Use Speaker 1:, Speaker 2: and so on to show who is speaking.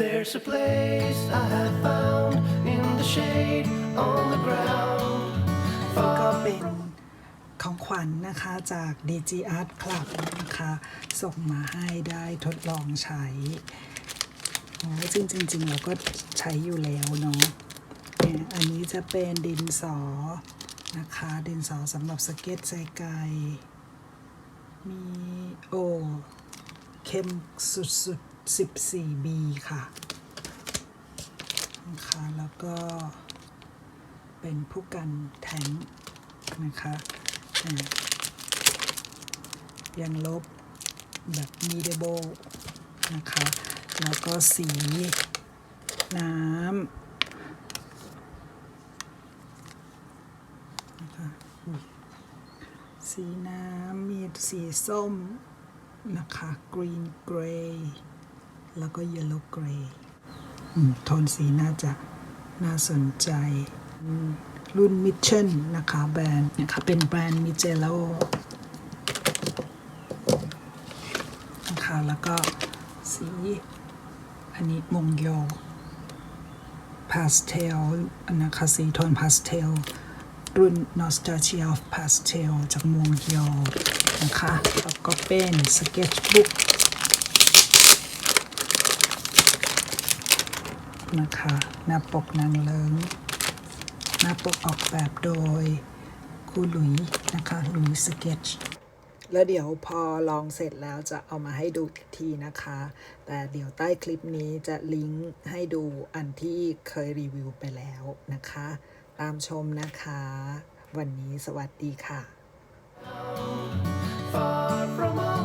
Speaker 1: There's a place I have found in the shade on the ground.
Speaker 2: ก็เป็นของขวัญนนะคะจาก DG Art Club นะคะ ส่งมาให้ได้ทดลองใช้โอ้จริงจริงๆเราก็ใช้อยู่แล้วเนาะอันนี้จะเป็นดินสอนะคะ ดินสอสำหรับสเก็ตใจไกลมีโอเข้มสุดๆ 14B ค่ะนะคะแล้วก็เป็นผู้กันแทงนะคะอ่ายังลบแบบมีเดโบนะคะ แล้วก็สี น้ำนะคะสีน้ำมีสีส้มนะคะ green gray แล้วก็ yellow gray อืมโทนสีน่าจะน่าสนใจอืมรุ่นมิชชั่นนะคะ แบรนด์นะคะเป็นแบรนด์มิเจโลนะคะแล้วก็สี อันนี้มงโยพาสเทลนะคะสีโทนพาสเทลรุ่น Nostalgia of Pastel จากมงโยนะคะ แล้วก็เป็น Sketchbook นะคะ หน้าปกนางเลิงหน้าปกออกแบบโดยครูหลุยนะคะหลุยสเก็ตแล้วเดี๋ยวพอลองเสร็จแล้วจะเอามาให้ดูอีกทีนะคะ แต่เดี๋ยวใต้คลิปนี้จะลิงก์ให้ดูอันที่เคยรีวิวไปแล้วนะคะ ตามชมนะคะ วันนี้สวัสดีค่ะ
Speaker 1: Far from all